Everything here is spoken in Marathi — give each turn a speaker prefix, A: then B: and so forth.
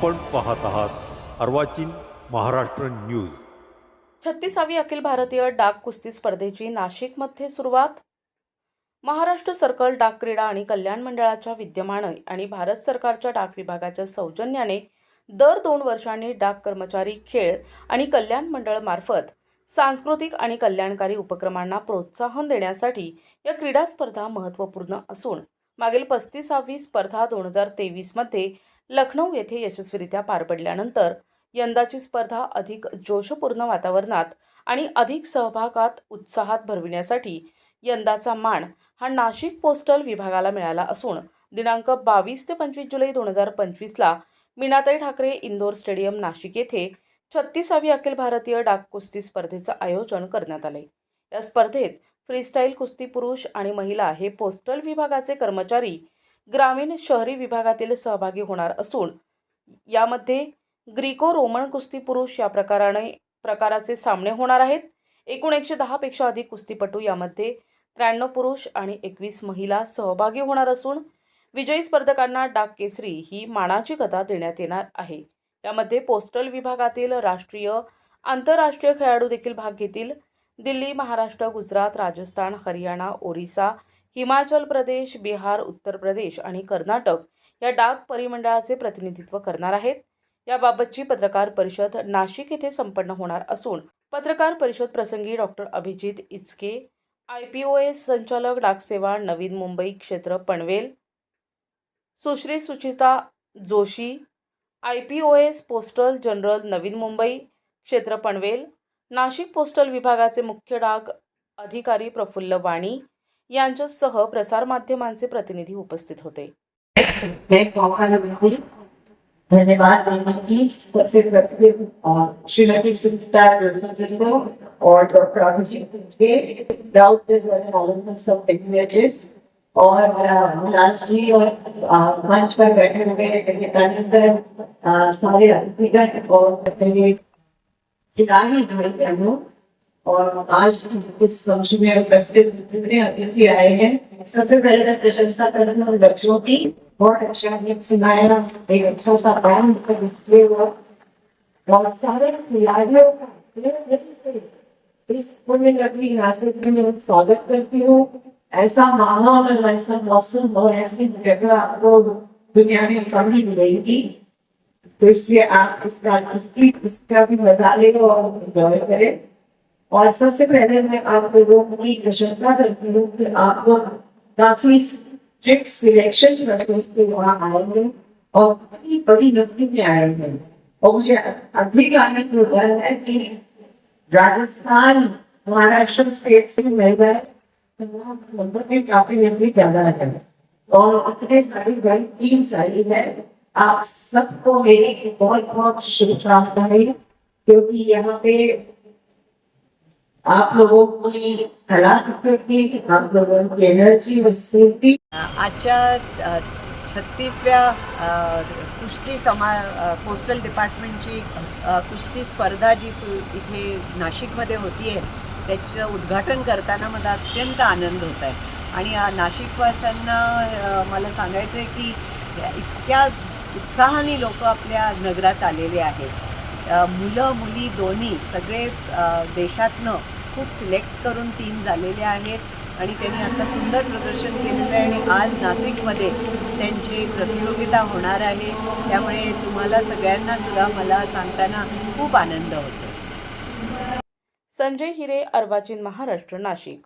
A: आपण पाहत आहात अर्वाचीन महाराष्ट्र न्यूज.
B: छत्तीसावी अखिल भारतीय डाक कुस्ती स्पर्धेची नाशिकमध्ये सुरुवात. महाराष्ट्र सर्कल डाक क्रीडा आणि कल्याण मंडळाच्या विद्यमान आणि भारत सरकारच्या डाक विभागाच्या सौजन्याने दर दोन वर्षांनी डाक कर्मचारी खेळ आणि कल्याण मंडळ मार्फत सांस्कृतिक आणि कल्याणकारी उपक्रमांना प्रोत्साहन देण्यासाठी या क्रीडा स्पर्धा महत्त्वपूर्ण असून मागील पस्तीसावी स्पर्धा दोन हजार तेवीसमध्ये लखनौ येथे यशस्वीरित्या पार पडल्यानंतर यंदाची स्पर्धा अधिक जोशपूर्ण वातावरणात आणि अधिक सहभागात उत्साहात भरविण्यासाठी यंदाचा मान हा नाशिक पोस्टल विभागाला मिळाला असून दिनांक बावीस ते पंचवीस जुलै दोन हजार पंचवीसला मीनाताई ठाकरे इंदोर स्टेडियम नाशिक येथे छत्तीसावी अखिल भारतीय डाक कुस्ती स्पर्धेचं आयोजन करण्यात आले या स्पर्धेत फ्रीस्टाईल कुस्ती पुरुष आणि महिला हे पोस्टल विभागाचे कर्मचारी ग्रामीण शहरी विभागातील सहभागी होणार असून यामध्ये ग्रीको रोमन कुस्ती पुरुष या प्रकाराने प्रकाराचे सामने होणार आहेत. एकूण एकशे दहापेक्षा अधिक कुस्तीपटू यामध्ये त्र्याण्णव पुरुष आणि एकवीस महिला सहभागी होणार असून विजयी स्पर्धकांना डाक केसरी ही मानाची कथा देण्यात येणार आहे. यामध्ये पोस्टल विभागातील राष्ट्रीय आंतरराष्ट्रीय खेळाडू देखील भाग घेतील. दिल्ली महाराष्ट्र गुजरात राजस्थान हरियाणा ओरिसा हिमाचल प्रदेश बिहार उत्तर प्रदेश आणि कर्नाटक या डाक परिमंडळाचे प्रतिनिधित्व करणार आहेत. याबाबतची पत्रकार परिषद नाशिक येथे संपन्न होणार असून पत्रकार परिषद प्रसंगी doctor Abhijit Ichke I P O S संचालक डाकसेवा नवीन मुंबई क्षेत्र Panvel Sushri Suchita Joshi I P O S postal general नवीन मुंबई क्षेत्र पनवेल नाशिक पोस्टल विभागाचे मुख्य डाक अधिकारी प्रफुल्ल वाणी यांच्यासह प्रसारमाध्यमांचे प्रतिनिधी उपस्थित होते.
C: एक मौका मिली धन्यवाद देने की सबसे प्रथम अ, श्रीमती सुचिता जोशी को और डॉक्टर अभिजीत के राउत के द्वारा ऑलम्पिक्स ऑफ टेक्नोलॉजीज और अ, राष्ट्रीय और अ, मंच पर बैठे हुए विवेकानंद अ, सारे अतिथिगण और और आज इस फंक्शन में उपस्थित जितने अतिथि आए हैं सबसे पहले मैं प्रशंसा करना हूँ बच्चों की बहुत अच्छा गीत सुनाया एक अच्छा सा काम डिस्प्ले हुआ बहुत सारे खिलाड़ियों का दिल से इस पुण्य नगरी नासिक में मैं स्वागत करती हूँ। ऐसा माहौल और ऐसा मौसम और ऐसी जगह आपको दुनिया में कम ही मिलेगी। तो इसलिए आप इसका इसकी इसका भी मजा ले और एंजॉय करें। और सबसे पहले मैं आप लोगों की प्रशंसा करती हूँ कि आप लोग काफी स्ट्रिक्ट सिलेक्शन प्रोसेस के वहाँ आए हैं और काफी बड़ी नौकरी में आए हैं। और मुझे अधिक आनंद हो रहा है कि राजस्थान महाराष्ट्र स्टेट से महिलाएं नंबर में काफी नौकरी ज्यादा है। और इतने सारी बड़ी टीम सारी है आप सबको मेरी बहुत बहुत शुभकामनाएं क्योंकि यहाँ पे आप लोगों की कलाकृति आप लोगों की एनर्जी व
D: आजच्या छत्तीसव्या कुस्ती समा पोस्टल डिपार्टमेंटची कुस्ती स्पर्धा जी सु इथे नाशिकमध्ये होती आहे त्याचं उद्घाटन करताना मला अत्यंत आनंद होत आहे आणि नाशिकवासांना मला सांगायचं आहे की इतक्या उत्साहाने लोक आपल्या नगरात आलेले आहेत. मुलं मुली दोन्ही सगळे देशातनं खूप सिलेक्ट करून टीम झालेले आहेत आणि त्यांनी आता सुंदर प्रदर्शन केलेलं आहे आणि आज नाशिकमध्ये त्यांची प्रतियोगिता होणार आहे. त्यामुळे तुम्हाला सगळ्यांना सुद्धा मला सांगताना खूप आनंद होतो.
B: संजय हिरे अर्वाचीन महाराष्ट्र नाशिक.